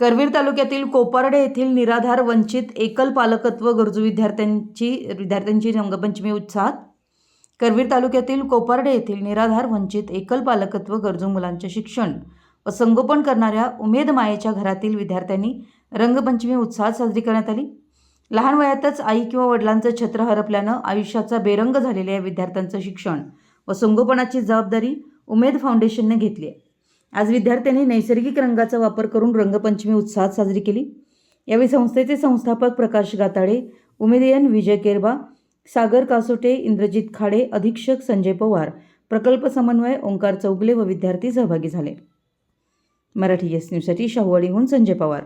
करवीर तालुक्यातील कोपारडे येथील निराधार वंचित एकल पालकत्व गरजू विद्यार्थ्यांची विद्यार्थ्यांची रंगपंचमी उत्साहात करवीर तालुक्यातील कोपारडे येथील निराधार वंचित एकल पालकत्व गरजू मुलांचे शिक्षण व संगोपन करणाऱ्या उमेद मायेच्या घरातील विद्यार्थ्यांनी रंगपंचमी उत्साहात साजरी करण्यात आली. लहान वयातच आई किंवा वडिलांचं छत्र हरपल्यानं आयुष्याचा बेरंग झालेल्या या विद्यार्थ्यांचं शिक्षण व संगोपनाची जबाबदारी उमेद फाउंडेशनने घेतली आहे. आज विद्यार्थ्यांनी नैसर्गिक रंगाचा वापर करून रंगपंचमी उत्साहात साजरी केली. यावेळी संस्थेचे संस्थापक प्रकाश गाताडे उमेदयन विजय केरबा सागर कासोटे इंद्रजित खाडे अधीक्षक संजय पवार प्रकल्प समन्वय ओंकार चौगले व विद्यार्थी सहभागी झाले. मराठी एस न्यूजसाठी शाहूवाडीहून संजय पवार.